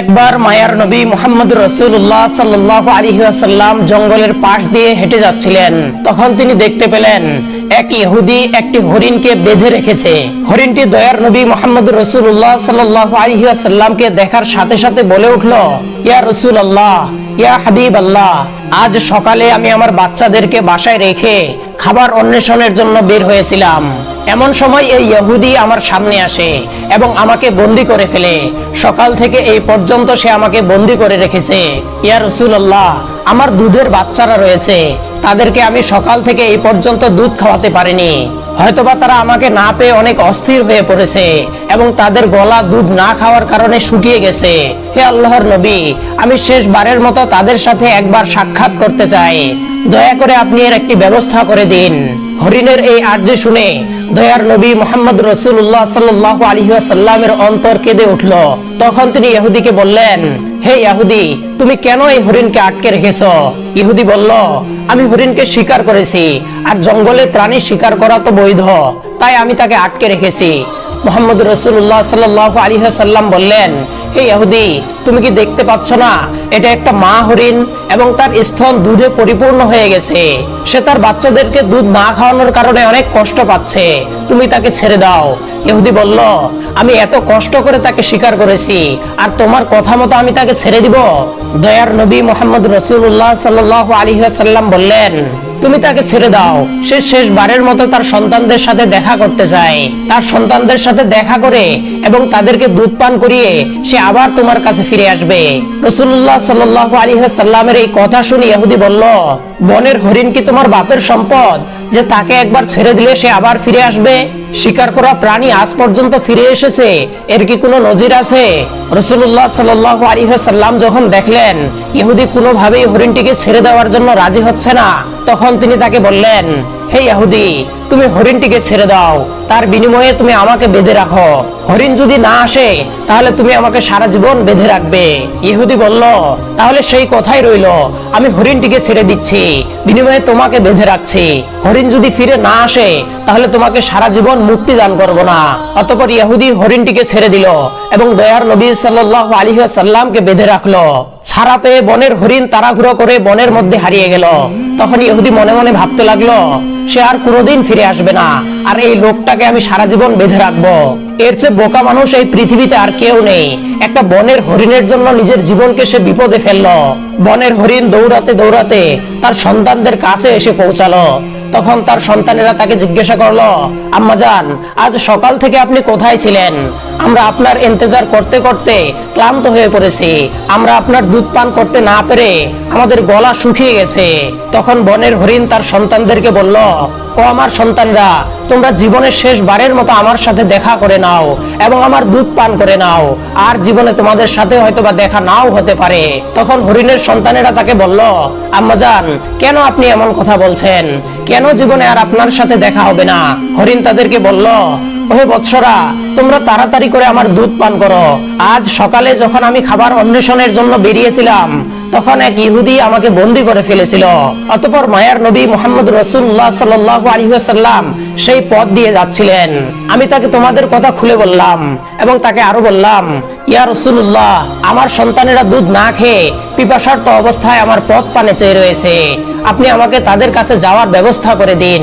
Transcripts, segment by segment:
একবার মায়ার নবী মোহাম্মদ রসুল্লাহ সাল্লাহ আলহিহাসাল্লাম জঙ্গলের পাশ দিয়ে হেঁটে যাচ্ছিলেন। তখন তিনি দেখতে পেলেন, এক ইহুদি একটি হরিণকে বেঁধে রেখেছে। হরিণটি দয়ার নবী মোহাম্মদ রসুল্লাহ সাল্লাহ আলহিহাসাল্লামকে দেখার সাথে সাথে বলে উঠল, ইয়া রসুল আল্লাহ আজ সকালে আমি আমার বাচ্চাদেরকে বাসায় রেখে খাবার অন্বেষণের জন্য বের হয়েছিলাম। এমন সময় এই ইহুদি আমার সামনে আসে এবং আমাকে বন্দি করে ফেলে। সকাল থেকে এই পর্যন্ত সে আমাকে বন্দি করে রেখেছে। ইয়া রসুল্লাহ আমার দুধের বাচ্চারা রয়েছে। তাদেরকে আমি সকাল থেকে এই পর্যন্ত দুধ খাওয়াতে পারিনি। হয়তোবা তারা আমাকে না পেয়ে অনেক অস্থির হয়ে পড়েছে এবং তাদের গলা দুধ না খাওয়ার কারণে শুকিয়ে গেছে। হে আল্লাহর নবী, আমি শেষবারের মতো তাদের সাথে একবার সাক্ষাৎ করতে চাই। দয়া করে আপনি এর একটি ব্যবস্থা করে দিন। হরিণের এই আর্জি শুনে দয়ার নবী মোহাম্মদ রসুল্লাহ সাল্লাহ অন্তর কেঁদে উঠল। তখন তিনি ইহুদিকে বললেন, হে ইহুদি, তুমি কেন এই হরিণকে আটকে রেখেছ? ইহুদি বলল, আমি হরিণকে শিকার করেছি, আর জঙ্গলের প্রাণী শিকার করা তো বৈধ, তাই আমি তাকে আটকে রেখেছি। মোহাম্মদ রসুল্লাহ সাল্লাহ আলিহাসাল্লাম বললেন, হে ইহুদি, তুমি কি দেখতে পাচ্ছ না? এটা একটা মা হরিণ এবং তার স্তন দুধে পরিপূর্ণ হয়ে গেছে। সে তার বাচ্চাদেরকে দুধ না খাওয়ানোর কারণে অনেক কষ্ট পাচ্ছে। তুমি তাকে ছেড়ে দাও। ইহুদি বলল, আমি এত কষ্ট করে তাকে স্বীকার করেছি, আর তোমার কথা মতো আমি তাকে ছেড়ে দিব? দয়ার নবী মোহাম্মদ রসুল্লাহ সাল্লাহ আলী সাল্লাম বললেন তুমি তাকে ছেড়ে দাও। সে শেষবারের মতো তার সন্তানদের সাথে দেখা করতে চায়। তার সন্তানদের সাথে দেখা করে এবং তাদেরকে দুধ পান করিয়ে সে আবার তোমার কাছে ফিরে আসবে। রসুল্লাহ সাল্লাহ আলী সাল্লামের এই কথা শুনে ইহুদি বলল, বনের হরিণ কি তোমার বাপের সম্পদ? যে তাকে একবার ছেড়ে দিলে সে আবার ফিরে আসবে? শিকার করা প্রাণী আজ পর্যন্ত ফিরে এসেছে। এর কি কোনো নজির আছে? রসুল্লাহ সাল্লাহ আলিহাসাল্লাম যখন দেখলেন, ইহুদি কোনোভাবেই হরিণটিকে ছেড়ে দেওয়ার জন্য রাজি হচ্ছে না, তখন তিনি তাকে বললেন, হে ইহুদি তুমি হরিণটিকে ছেড়ে দাও। তার বিনিময়ে তুমি আমাকে বেঁধে রাখো। হরিণ যদি না আসে, তাহলে তুমি আমাকে সারা জীবন বেঁধে রাখবে। ইহুদি বলল, তাহলে সেই কথাই রইল। আমি হরিণটিকে ছেড়ে দিচ্ছি। বিনিময়ে তোমাকে বেঁধে রাখছি। হরিণ যদি ফিরে না আসে, তাহলে তোমাকে সারা জীবন মুক্তি দান করব না। অতপর ইহুদি হরিণটিকে ছেড়ে দিল এবং দয়ার নবী সাল্লাহ আলী সাল্লামকে বেঁধে রাখল। ছাড়া পেয়ে বনের হরিণ তাড়াহুড়ো করে বনের মধ্যে হারিয়ে গেল। তখন ইহুদি মনে মনে ভাবতে লাগল, সে আর কোনোদিন ফিরে আসবে না। আর এই লোকটাকে আমি সারা জীবন বেঁধে রাখব। এর চেয়ে বোকা মানুষ এই পৃথিবীতে আর কেউ নেই। একটা বনের হরিণের জন্য নিজের জীবনকে সে বিপদে ফেলল। বনের হরিণ দৌড়াতে দৌড়াতে তার সন্তানদের কাছে এসে পৌঁছালো। তখন তার সন্তানেরা তাকে জিজ্ঞাসা করল আম্মাজান আজ সকাল থেকে আপনি কোথায় ছিলেন? আমরা আপনার ইন্তজার করতে করতে ক্লান্ত হয়ে পড়েছি। আমরা আপনার দুধ পান করতে না পেরে আমাদের গলা শুকিয়ে গেছে। তখন বনের হরিণ তার সন্তানদেরকে বলল, ও আমার সন্তানরা, তোমরা জীবনের শেষ বারের মতো আমার সাথে দেখা করে নাও এবং আমার দুধ পান করে নাও। আর জীবনে তোমাদের সাথে হয়তো বা দেখা নাও হতে পারে। তখন হরিণের সন্তানেরা তাকে বলল আম্মাজান কেন আপনি এমন কথা বলছেন? কেন জীবনে আর আপনার সাথে দেখা হবে না? হরিণ তাদেরকে বলল, ওহে বৎসরা, তোমরা তাড়াতাড়ি করে আমার দুধ পান করো। আজ সকালে যখন আমি খাবার অন্বেষণের জন্য বেরিয়েছিলাম, তখন এক ইহুদি আমাকে বন্দি করে ফেলেছিল। অতপর মায়ার নবী মোহাম্মদ রসুল্লাহ সাল্লাহ আলহিহাসাল্লাম সেই পথ দিয়ে যাচ্ছিলেন। আমি তাকে তোমাদের কথা খুলে বললাম এবং তাকে আরও বললাম ইয়া রসুল্লাহ আমার সন্তানেরা দুধ না খেয়ে পিপাসার্থ অবস্থায় আমার পথ পানে চেয়ে রয়েছে। আপনি আমাকে তাদের কাছে যাওয়ার ব্যবস্থা করে দিন।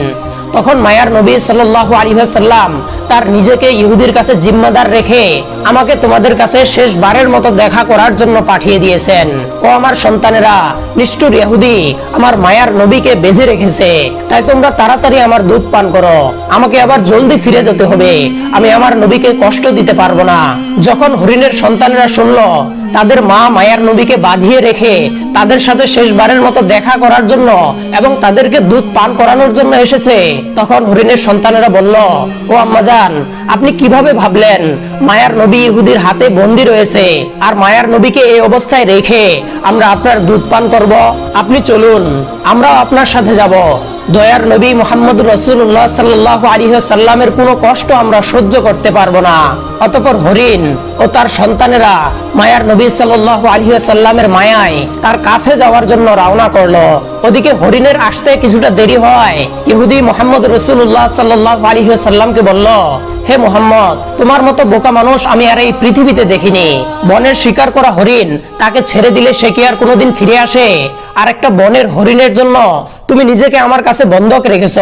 তখন মায়ার নবী সাল্লাহ আলিহাসাল্লাম তার নিজেকে ইহুদির কাছে জিম্মাদার রেখে আমাকে তোমাদের কাছে শেষবারের মতো দেখা করার জন্য পাঠিয়ে দিয়েছেন। ও আমার সন্তানেরা, নিষ্ঠুর ইহুদি, আমার মায়ার নবীকে বেঁধে রেখেছে। তাই তোমরা তাড়াতাড়ি আমার দুধ পান করো। আমাকে আবার জলদি ফিরে যেতে হবে। আমি আমার নবীকে কষ্ট দিতে পারব না। যখন হরিণের সন্তানেরা শুনলো তাদের মা মায়ার নবীকে বাঁধিয়ে রেখে তাদের সাথে শেষবারের মতো দেখা করার জন্য এবং তাদেরকে দুধ পান করানোর জন্য এসেছে। তখন হরিণের সন্তানেরা বলল, ও আম্মাজান আপনি কীভাবে ভাবলেন মায়ার নবী ইহুদির হাতে বন্দি রয়েছে আর মায়ার নবীকে এই অবস্থায় রেখে আমরা আপনার দুধ পান করব? আপনি চলুন, আমরাও আপনার সাথে যাব। দয়ার নবী মোহাম্মদ রসুল্লাহ সাল্লাহ আলিহাসাল্লামের কোনো কষ্ট আমরা সহ্য করতে পারব না। অতপর হরিণ ও তার সন্তানেরা মায়ার নবী সাল্লাহ আলিহাসাল্লামের মায়ায় তার কাছে যাওয়ার জন্য রওনা করল। ওদিকে হরিণের আসতে কিছুটা দেরি হয়। ইহুদি মোহাম্মদ রসুল্লাহ সাল্লাহ আলিহাসাল্লামকে বলল, হে মোহাম্মদ, তোমার মতো বোকা মানুষ আমি আর এই পৃথিবীতে দেখিনি। বনের শিকার করা হরিণ তাকে ছেড়ে দিলে সে কি আর কোনোদিন ফিরে আসে? আর একটা বনের হরিণের জন্য তুমি নিজেকে আমার কাছে বন্ধক রেখেছ।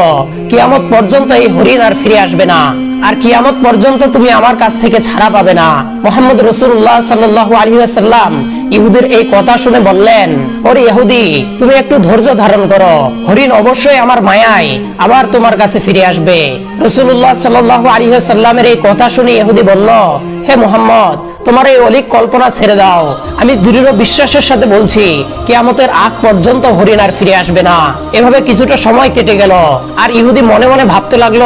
কিয়ামত পর্যন্ত এই হরিণ আর ফিরে আসবে না। আর কিয়ামত পর্যন্ত তুমি আমার কাছ থেকে ছাড়া পাবে না। মোহাম্মদ রসুল্লাহ সাল্লাহ আলহিহাসাল্লাম ইহুদের এই কথা শুনে বললেন, ওরে ইহুদি, তুমি একটু ধৈর্য ধারণ করো। হরিণ অবশ্যই আমার মায়ায় আবার তোমার কাছে ফিরে আসবে। রসুল্লাহ সাল্লাহ আলহিহাসাল্লামের এই কথা শুনে ইহুদি বলল, হে মোহাম্মদ, তোমার এই অলিক কল্পনা ছেড়ে দাও। আমি দৃঢ় বিশ্বাসের সাথে বলছি, কিয়ামতের আগ পর্যন্ত হরিণ আর ফিরে আসবে না। এভাবে কিছুটা সময় কেটে গেল, আর ইহুদি মনে মনে ভাবতে লাগল,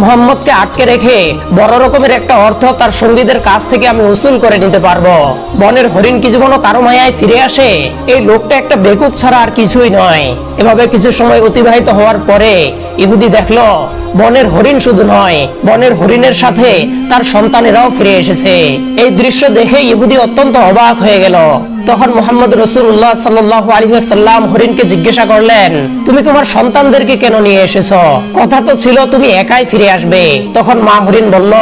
মোহাম্মদকে আটকে রেখে বড় রকমের একটা অর্থ তার সঙ্গীদের কাছ থেকে আমি উসুল করে নিতে পারব। বনের হরিণ কি জীবনও কারও মায়ায় ফিরে আসে, এই লোকটা একটা বেকুব ছাড়া আর কিছুই নয়। এভাবে কিছু সময় অতিবাহিত হওয়ার পরে ইহুদি দেখল, বনের হরিণ শুধু নয়, বনের হরিণের সাথে তার সন্তানেরাও ফিরে এসেছে। এই দৃশ্য দেখে ইহুদি অত্যন্ত অবাক হয়ে গেল। তখন মোহাম্মদ রসুল্লাহ সাল্লাহ আলহিহাল্লাম হরিণকে জিজ্ঞাসা করলেন, তুমি তোমার সন্তানদেরকে কেন নিয়ে এসেছ? কথা তো ছিল, তুমি একাই ফিরে আসবে। তখন মা হরিণ বলল,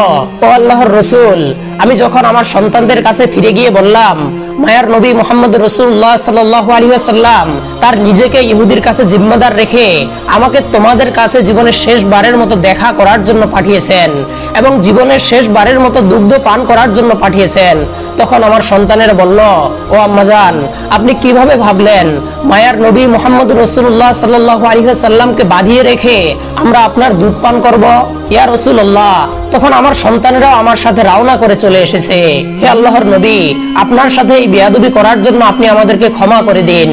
ও আল্লাহর রসুল, আমি যখন আমার সন্তানদের কাছে ফিরে গিয়ে বললাম, মায়ার নবী মোহাম্মদ রসুল্লাহ সাল্লাহ আলহিহাল্লাম তার নিজেকে ইহুদির কাছে জিম্মাদার রেখে আমাকে তোমাদের কাছে জীবনের শেষবারের মতো দেখা করার জন্য পাঠিয়েছেন এবং জীবনের শেষবারের মতো দুগ্ধ পান করার জন্য পাঠিয়েছেন। তখন আমার সন্তানের বলল, ও আম্মাজান আপনি কীভাবে ভাবলেন মায়ার নবী মোহাম্মদ রসুল্লাহ সাল্লাহ আলহিহাল্লামকে বাঁধিয়ে রেখে আমরা আপনার দুধ পান করব? ইয়া রসুল্লাহ তখন আমার সন্তানেরাও আমার সাথে রওনা করে চলে এসেছে। হে আল্লাহর নবী, আপনার সাথে এই বেয়াদবি করার জন্য আপনি আমাদেরকে ক্ষমা করে দিন।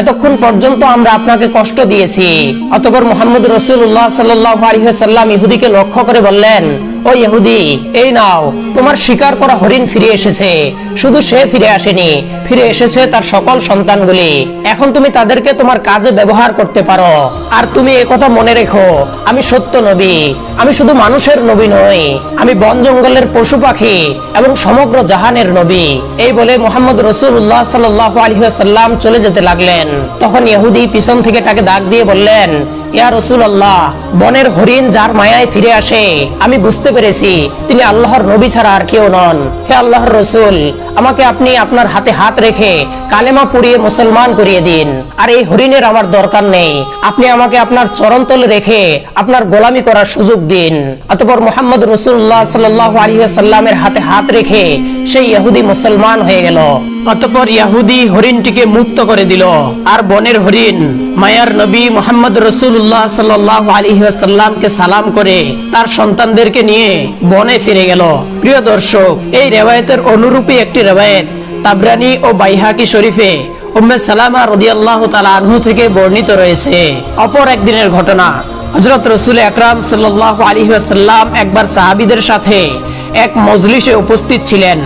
এতক্ষণ পর্যন্ত আমরা আপনাকে কষ্ট দিয়েছি। অতপর মোহাম্মদ রসুল্লাহ সাল্লাম ইহুদিকে লক্ষ্য করে বললেন, ও ইহুদি, এই নাও, তোমার শিকার করা হরিণ ফিরে এসেছে। শুধু সে ফিরে আসেনি, ফিরে এসেছে তার সকল সন্তানগুলি। এখন তুমি তাদেরকে তোমার কাজে ব্যবহার করতে পারো। আর তুমি কথা মনে রেখো, আমি সত্য নবী, আমি শুধু মানুষের নবী নই। আমি বন জঙ্গলের পশু পাখি এবং সমগ্র জাহানের নবী। এই বলে মোহাম্মদ রসুল্লাহ সাল্লাহ আলহিহাল্লাম চলে যেতে লাগলেন। তখন ইহুদি পিছন থেকে তাকে ডাক দিয়ে বললেন, ইয়া রসুল আল্লাহ বনের হরিণ যার মায়ায় ফিরে আসে। আমি বুঝতে পেরেছি, তিনি আল্লাহর নবী ছাড়া আর কেউ নন। হে আল্লাহর রসুল, আমাকে আপনি আপনার হাতে হাত রেখে কালেমা পুড়িয়ে মুসলমান করিয়ে দিন। আর এই হরিণের আমার দরকার নেই। আপনি আমাকে আপনার চরণতলে রেখে আপনার গোলামি করার সুযোগ দিন। অতপর মোহাম্মদ রসুল্লাহ সাল্লাহ আলহিহাল্লামের হাতে হাত রেখে সেই ইহুদি মুসলমান হয়ে গেল। অতপর ইয়াহুদি হরিণটিকে মুক্ত করে দিল। আর বনের হরিণ মায়ার নবী মোহাম্মদ রসুল্লাহ সাল্লাহ আলহিহাস্লামকে সালাম করে তার সন্তানদেরকে নিয়ে বনে ফিরে গেল। প্রিয় দর্শক, এই রেওয়ায়তের অনুরূপী একটি রেওয়ায়ত তাবরানি ও বাইহাকি শরীফে উম্মে সালামা রদিয়াল্লাহ তালা আনহু থেকে বর্ণিত রয়েছে। অপর একদিনের ঘটনা হজরত রসুল আকরাম সাল্লাহ আলহিহাস্লাম একবার সাহাবিদের সাথে এক মজলিসে উপস্থিত ছিলেন।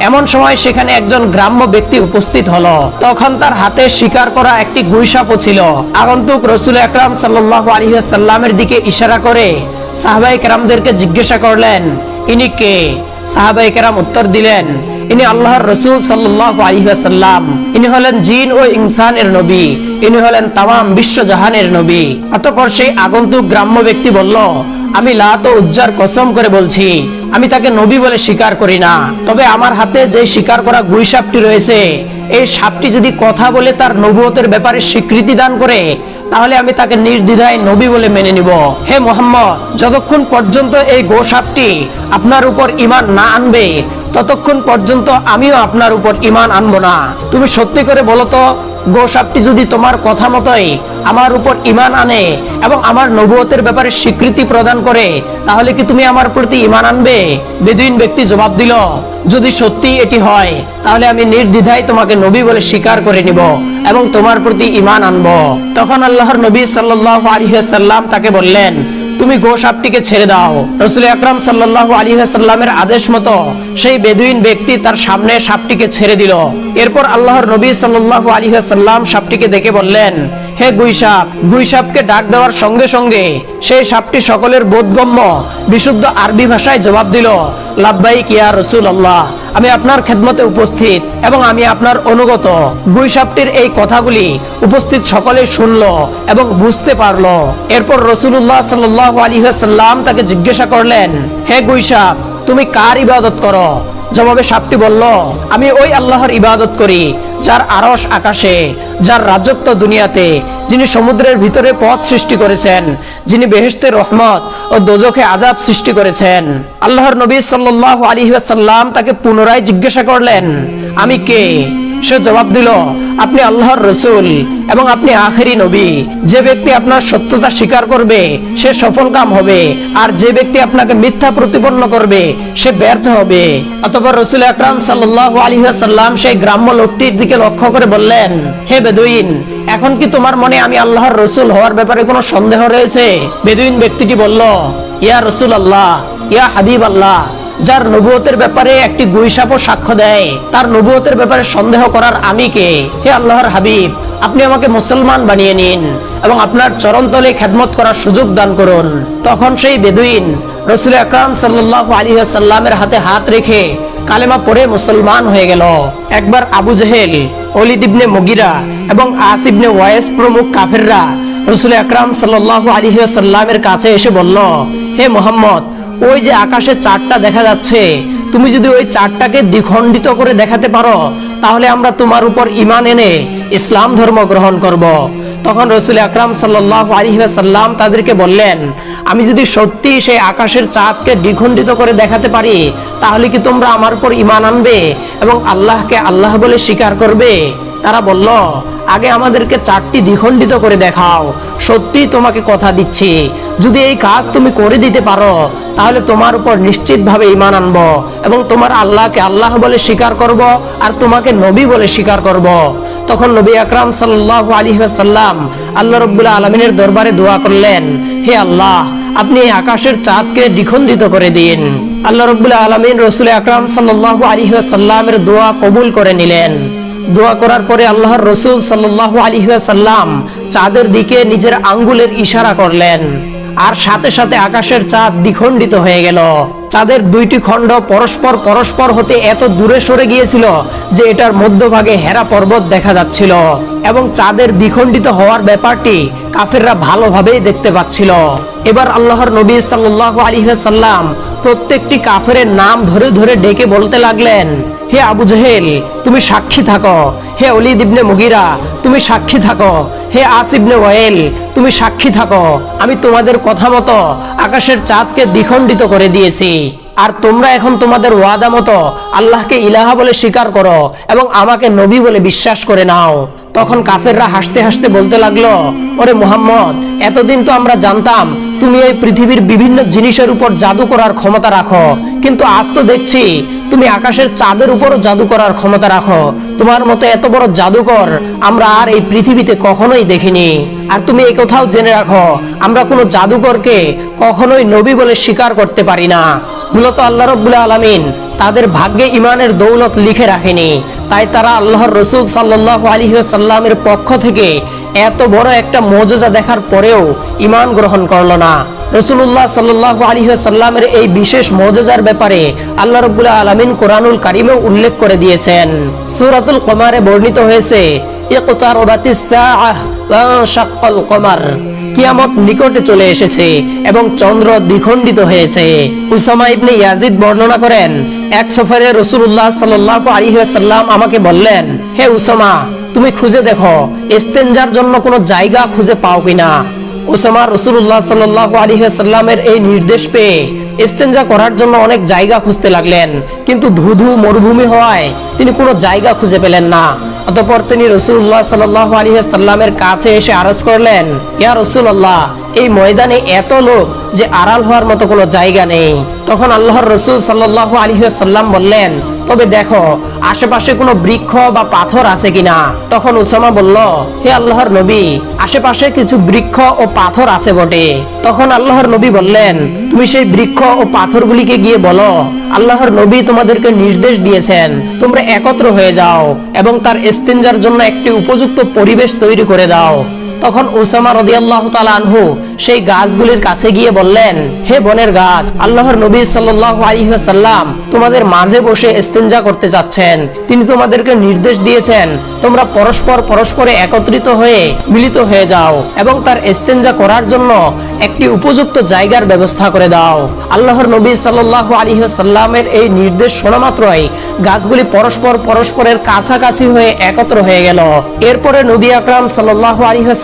এমন সময় সেখানে একজন গ্রাম্য ব্যক্তি উপস্থিত হলো। তখন তার হাতে শিকার করা একটি গুইসাপও ছিল। আগন্তুক রসুল আকরাম সাল্লাহ আলহিহাল্লামের দিকে ইশারা করে সাহাবাই কেরামদেরকে জিজ্ঞাসা করলেন, ইনি কে? সাহাবাই কেরাম উত্তর দিলেন ইনি আল্লাহর রসুল সাল্লাহ আলহিহাল্লাম ইনি হলেন জিন ও ইনসানের নবী। ইনি হলেন তাম বিশ্ব জাহানের নবী। অতপর সেই আগন্তুক গ্রাম্য ব্যক্তি বলল, আমি লাত ও উজ্জার কসম করে বলছি, আমি তাকে নবী বলে স্বীকার করি না। তবে আমার হাতে যে স্বীকার করা গুই সাপটি রয়েছে, এই সাপটি যদি কথা বলে তার নবুয়তের ব্যাপারে স্বীকৃতি দান করে, তাহলে আমি তাকে নির্দ্বিধায় নবী বলে মেনে নিব। হে মোহাম্মদ, যতক্ষণ পর্যন্ত এই গো সাপটি আপনার উপর ইমান না আনবে ততক্ষণ পর্যন্ত আমিও আপনার উপর ইমান আনব না। তুমি সত্যি করে বলো তো গোসাপটি যদি তোমার কথা মতোই আমার উপর ইমান আনে এবং আমার নবুয়তের ব্যাপারে স্বীকৃতি প্রদান করে, তাহলে কি তুমি আমার প্রতি ইমান আনবে? বেদুইন ব্যক্তি জবাব দিল, যদি সত্যি এটি হয়, তাহলে আমি নির্দ্বিধায় তোমাকে নবী বলে স্বীকার করে নিব এবং তোমার প্রতি ইমান আনব। তখন আল্লাহর নবী সাল্লাহ আলহিহাল্লাম তাকে বললেন তুমি গো সাপটিকে ছেড়ে দাও। রসুল আকরাম সাল্লাহ আলী সাল্লামের আদেশ মতো সেই বেদুইন ব্যক্তি তার সামনে সাপটিকে ছেড়ে দিল। এরপর আল্লাহর নবী সাল্লাল্লাহু আলাইহি ওয়াসাল্লাম সাপটিকে দেখে বললেন, হে গুই সাপ, গুই সাপকে ডাক দেওয়ার সঙ্গে সঙ্গে সেই সাপটি সকলের বোধগম্য, বিশুদ্ধ আরবি ভাষায় জবাব দিল, লাব্বাইক ইয়া রসুল আল্লাহ আমি আপনার খেদমতে উপস্থিত এবং আমি আপনার অনুগত। গুই সাপটির এই কথাগুলি উপস্থিত সকলে শুনল এবং বুঝতে পারল। এরপর রসুল্লাহ সাল্লাহ আলী সাল্লাম তাকে জিজ্ঞাসা করলেন, হে গুই সাপ, তুমি কার ইবাদত করো? জবাবে সাপটি বলল, আমি ওই আল্লাহর ইবাদত করি, যার আরস আকাশে, যার রাজত্ব দুনিয়াতে, যিনি সমুদ্রের ভিতরে পথ সৃষ্টি করেছেন, যিনি বেহেস্তে রহমত ও দোজখে আজাব সৃষ্টি করেছেন। আল্লাহর নবী সাল্লাহ আলী সাল্লাম তাকে পুনরায় জিজ্ঞাসা করলেন, আমি কে? সে জবাব দিল, আপনি আল্লাহর রসুল এবং আপনি আখেরি নবী। যে ব্যক্তি আপনার সত্যতা স্বীকার করবে, সে সফল কাম হবে। আর যে ব্যক্তি আপনাকে মিথ্যা প্রতিপন্ন করবে, সে ব্যর্থ হবে। অতপর রসুল আকরাম সাল্লাহ আলহাম সেই গ্রাম্য লোকটির দিকে লক্ষ্য করে বললেন, হে বেদুইন, এখন কি তোমার মনে আমি আল্লাহর রসুল হওয়ার ব্যাপারে কোনো সন্দেহ রয়েছে? বেদুইন ব্যক্তিটি বলল, ইয়া রসুল আল্লাহ ইয়া হাবিব আল্লাহ যার নবুয়তের ব্যাপারে একটি গুইসাপও সাক্ষ্য দেয়, তার নবুয়তের ব্যাপারে সন্দেহ করার আমি কে? হে আল্লাহর হাবিব, আপনি আমাকে মুসলমান বানিয়ে নিন এবং আপনার চরণতলে খেদমত করার সুযোগ দান করুন। তখন সেই বেদুইন রসুল আকরাম সাল্লাহ আলী সাল্লামের হাতে হাত রেখে কালেমা পড়ে মুসলমান হয়ে গেল। একবার আবু জেহেল অলিদ ইবনে মগিরা এবং আসিবনে ওয়াইস প্রমুখ কাফেররা রসুল আকরাম সাল্লাহ আলী সাল্লামের কাছে এসে বলল, হে মোহাম্মদ ওই যে আকাশে চারটা দেখা যাচ্ছে, তুমি যদি ওই চারটাকে দ্বিখণ্ডিত করে দেখাতে পারো, তাহলে আমরা তোমার উপর ইমান এনে ইসলাম ধর্ম গ্রহণ করব। তখন রসুল আকরাম আলহিহাসাল্লাম তাদেরকে বললেন, আমি যদি সত্যি সেই আকাশের চাঁদকে দ্বিখণ্ডিত করে দেখাতে পারি, তাহলে কি তোমরা আমার উপর ইমান আনবে এবং আল্লাহকে আল্লাহ বলে স্বীকার করবে তারা বলল, আগে আমাদেরকে চারটি দ্বিখণ্ডিত করে দেখাও। সত্যি তোমাকে কথা দিচ্ছি, যদি এই কাজ তুমি করে দিতে পারো, তাহলে তোমার উপর নিশ্চিতভাবে ইমান আনব এবং তোমার আল্লাহকে আল্লাহ বলে স্বীকার করব আর তোমাকে নবী বলে স্বীকার করব। তখন নবী আকরাম সাল্লাহ আলী সাল্লাম আল্লাহ রব্বুল্লাহ আলমিনের দরবারে দোয়া করলেন, হে আল্লাহ, আপনি আকাশের চাঁদকে দ্বিখণ্ডিত করে দিন। আল্লাহ রব্বুল্লাহ আলমিন রসুল আকরাম সাল্লাহ আলী সাল্লামের দোয়া কবুল করে নিলেন। দোয়া করার পরে আল্লাহর রসুল সাল্লাহ সাল্লাম চাঁদের দিকে নিজের আঙ্গুলের ইশারা করলেন। আর সাথে সাথে আকাশের চাঁদ দ্বিখণ্ডিত হয়ে গেল। চাঁদের দুইটি খণ্ড পরস্পর পরস্পর হতে এত দূরে সরে গিয়েছিল যে এটার মধ্যভাগে হেরা পর্বত দেখা যাচ্ছিল। এবং চাঁদের দ্বিখণ্ডিত হওয়ার ব্যাপারটি কাফেররা ভালোভাবেই দেখতে পাচ্ছিল। এবার আল্লাহর নবী সাল্লাহ আলী সাল্লাম প্রত্যেকটি কাফেরের নাম ধরে ধরে ডেকে বলতে লাগলেন, হে আবু জহেল, তুমি সাক্ষী থাকো। হে অলিদ ইবনে মুগিরা, তুমি সাক্ষী থাকো। হে আসিবনে ওয়েল তুমি সাক্ষী থাকো। আমি তোমাদের কথা মতো আকাশের চাঁদকে দ্বিখণ্ডিত করে দিয়েছি। আর তোমরা এখন তোমাদের ওয়াদা মতো আল্লাহকে ইলাহা বলে স্বীকার করো এবং আমাকে নবী বলে বিশ্বাস করে নাও। তখন কাফেররা হাসতে হাসতে বলতে লাগল, ওরে মুহাম্মদ, এতদিন তো আমরা জানতাম তুমি এই পৃথিবীর বিভিন্ন জিনিসের উপর জাদু করার ক্ষমতা রাখো। কিন্তু আজ তো দেখছি তুমি আকাশের চাঁদের উপরও জাদু করার ক্ষমতা রাখো। তোমার মতো এত বড় জাদুকর আমরা আর এই পৃথিবীতে কখনোই দেখিনি। আর তুমি এই কোথাও জেনে রাখো, আমরা কোনো জাদুকরকে কখনোই নবী বলে স্বীকার করতে পারি না। মূলত আল্লাহ রব্বুল্লাহ আলমিন তাদের ভাগ্যে ইমানের দৌলত লিখে রাখেনি। তাই তারা আল্লাহর রসুল সাল্লাহ আলী সাল্লামের পক্ষ থেকে এত বড় একটা মজা দেখার পরেও ইমান গ্রহণ করল না। রসুল্লাহ সাল্লাহ আলী সাল্লামের এই বিশেষ মজার ব্যাপারে আল্লাহ রবুল্লাহ আলমিন কোরআনুল কারিমেও উল্লেখ করে দিয়েছেন। সুরাতুল কমারে বর্ণিত হয়েছে কমার কিয়ামত নিকটে চলে এসেছে এবং চন্দ্র দ্বিখণ্ডিত হয়েছে। উসামা ইয়াজিদ বর্ণনা করেন, এক সফরে রসুল্লাহ সাল্লাহ আলী আমাকে বললেন, হে উসামা, তুমি খুঁজে দেখো ইস্তেঞ্জার জন্য কোনো জায়গা খুঁজে পাও কিনা? ওসামা রসুল্লাহ সাল্লাহ আলী সাল্লামের এই নির্দেশ পেয়ে ইস্তেঞ্জা করার জন্য অনেক জায়গা খুঁজতে লাগলেন, কিন্তু ধুধু মরুভূমি হওয়ায় তিনি কোনো জায়গা খুঁজে পেলেন না। অতপর তিনি রসুল্লাহ সাল্লাহ আলী সাল্লামের কাছে এসে আরজ করলেন ইয়া রসুল্লাহ এই ময়দানে এত লোক যে আড়াল হওয়ার মতো কোনো জায়গা নেই। তখন আল্লাহর রসুল সাল্লাহ আলহিহাল্লাম বললেন, তবে দেখো, আশেপাশে কোনো বৃক্ষ বা পাথর আছে কিনা? তখন উসামা বলল, হে আল্লাহর নবী, আশেপাশে কিছু বৃক্ষ ও পাথর আছে বটে। তখন আল্লাহর নবী বললেন, তুমি সেই বৃক্ষ ও পাথরগুলিকে গিয়ে বলো। আল্লাহর নবী তোমাদেরকে নির্দেশ দিয়েছেন, তোমরা একত্র হয়ে যাও এবং তার ইস্তেঞ্জার জন্য একটি উপযুক্ত পরিবেশ তৈরি করে দাও। তখন উসামা রদিয়াল্লাহ আনহু সেই গাছগুলির কাছে গিয়ে বললেন, হে বনের গাছ, আল্লাহর নবী আলহিহাল্লাম তোমাদের মাঝে বসে ইস্তেঞ্জা করতে চাচ্ছেন তিনি তোমাদেরকে নির্দেশ দিয়েছেন, তোমরা পরস্পর পরস্পরে একত্রিত হয়ে মিলিত হয়ে যাও এবং তার ইস্তেঞ্জা করার জন্য একটি উপযুক্ত জায়গার ব্যবস্থা করে দাও। আল্লাহর নবী সাল্লাহ আলহিহাল্লামের এই নির্দেশ শোনা মাত্রই গাছগুলি পরস্পর পরস্পরের কাছাকাছি হয়ে একত্র হয়ে গেল। এরপরে নবী আকরাম সাল্লাহ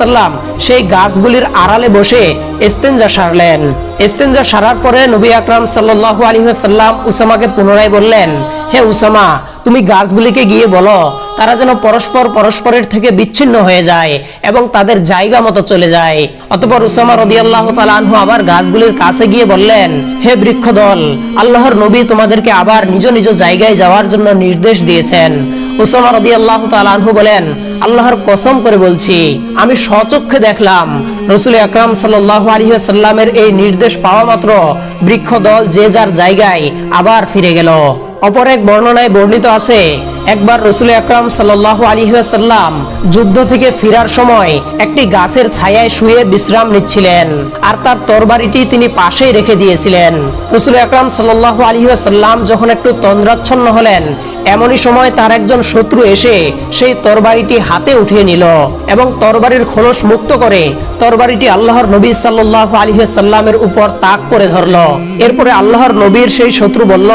আলহিহাল্লাম সেই গাছগুলির আড়ালে বসে ইস্তেঞ্জা সারলেন। ইস্তেঞ্জা সারার পরে নবী আকরাম সাল্লাহ আলহিহাল্লাম উসামাকে পুনরায় বললেন, হে উসামা, তুমি গাছগুলিকে গিয়ে বলো, তারা যেন পরস্পর পরস্পরের থেকে বিচ্ছিন্ন হয়ে যায় এবং তাদের জায়গা মতো চলে যায়। অতপর উসামা রদিয়াল্লাহ আনহু আবার গাছগুলির কাছে গিয়ে বললেন, হে বৃক্ষ দল আল্লাহর নবী তোমাদেরকে আবার নিজ নিজ জায়গায় যাওয়ার জন্য নির্দেশ দিয়েছেন। উসামা রদি আল্লাহ আনহু বলেন আল্লাহর কসম করে বলছি, আমি সচক্ষে দেখলাম রসুল আকরাম সাল্লাহ সাল্লামের এই নির্দেশ পাওয়া মাত্র বৃক্ষ দল যে যার জায়গায় আবার ফিরে গেল। অপর এক বর্ণনায় বর্ণিত আছে একবার রসুল আকরাম সাল্লাহ আলহিহাল্লাম যুদ্ধ থেকে ফিরার সময় একটি গাছের ছায়ায় শুয়ে বিশ্রাম নিচ্ছিলেন। আর তার তরবারিটি তিনি পাশেই রেখে দিয়েছিলেন। রসুল আকরাম সাল্লাহ আলহিহাল্লাম যখন একটু তন্দ্রাচ্ছন্ন হলেন, এমনই সময় তার একজন শত্রু এসে সেই তরবারিটি হাতে উঠিয়ে নিল এবং তরবারির খোলস মুক্ত করে তরবারিটি আল্লাহর নবী সাল্লাহ আলহিহাল্লামের উপর তাক করে ধরল। এরপরে আল্লাহর নবীর সেই শত্রু বলল,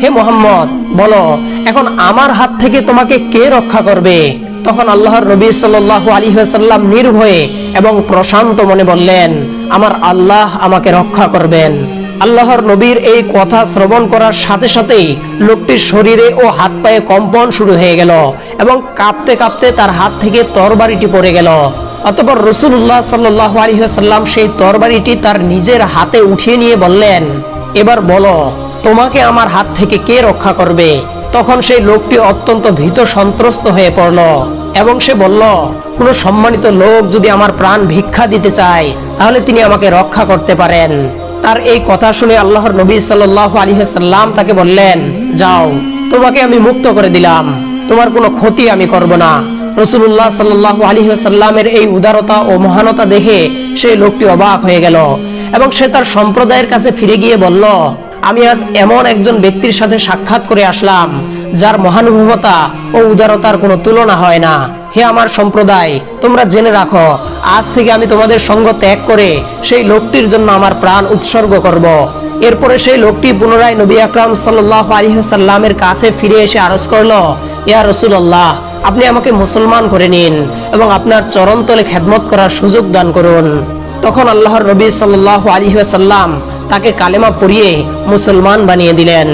হে মোহাম্মদ, বলো, এখন আমার হাত থেকে তোমাকে কে রক্ষা করবে? তখন আল্লাহর নবী সাল্লাহ আলহিহাল্লাম নির্ভয়ে এবং প্রশান্ত মনে বললেন, আমার আল্লাহ আমাকে রক্ষা করবেন। আল্লাহর নবীর এই কথা শ্রবণ করার সাথে সাথেই লোকটির শরীরে ও হাত পায়ে কম্পন শুরু হয়ে গেল এবং কাঁপতে কাঁপতে তার হাত থেকে তরবারিটি পড়ে গেল। অতপর রসুল্লাহ সাল্লাহ আলহিহাল্লাম সেই তরবারিটি তার নিজের হাতে উঠিয়ে নিয়ে বললেন, এবার বলো, তোমাকে আমার হাত থেকে কে রক্ষা করবে? তখন সেই লোকটি অত্যন্ত ভীত সন্ত্রস্ত হয়ে পড়ল এবং সে বলল, কোনো সম্মানিত লোক যদি আমার প্রাণ ভিক্ষা দিতে চায়, তাহলে তিনি আমাকে রক্ষা করতে পারেন। তার এই কথা শুনে আল্লাহর নবী সাল্লাহ আলহিহাল্লাম তাকে বললেন, যাও, তোমাকে আমি মুক্ত করে দিলাম, তোমার কোনো ক্ষতি আমি করব না। রসুল্লাহ সাল্লাহ আলহিহাল্লামের এই উদারতা ও মহানতা দেখে সেই লোকটি অবাক হয়ে গেল এবং সে তার সম্প্রদায়ের কাছে ফিরে গিয়ে বলল আমি আজ এমন একজন ব্যক্তির সাথে সাক্ষাৎ করে আসলাম, যার মহানুভবতা ও উদারতার কোনো তুলনা হয় না হে আমার সম্প্রদায়, তোমরা জেনে রাখো, আজ থেকে আমি তোমাদের সঙ্গ ত্যাগ করে সেই লোকটির জন্য আমার প্রাণ উৎসর্গ করব। এরপরে সেই লোকটি পুনরায় নবী আকরাম সাল্লাহ আলহিহাল্লামের কাছে ফিরে এসে আরজ করল, ইয়া রসুল্লাহ আপনি আমাকে মুসলমান করে নিন এবং আপনার চরণতলে খেদমত করার সুযোগ দান করুন তখন আল্লাহর নবী সাল্লাহ আলহিহাল্লাম তাকে কালেমা পড়িয়ে মুসলমান বানিয়ে দিলেন।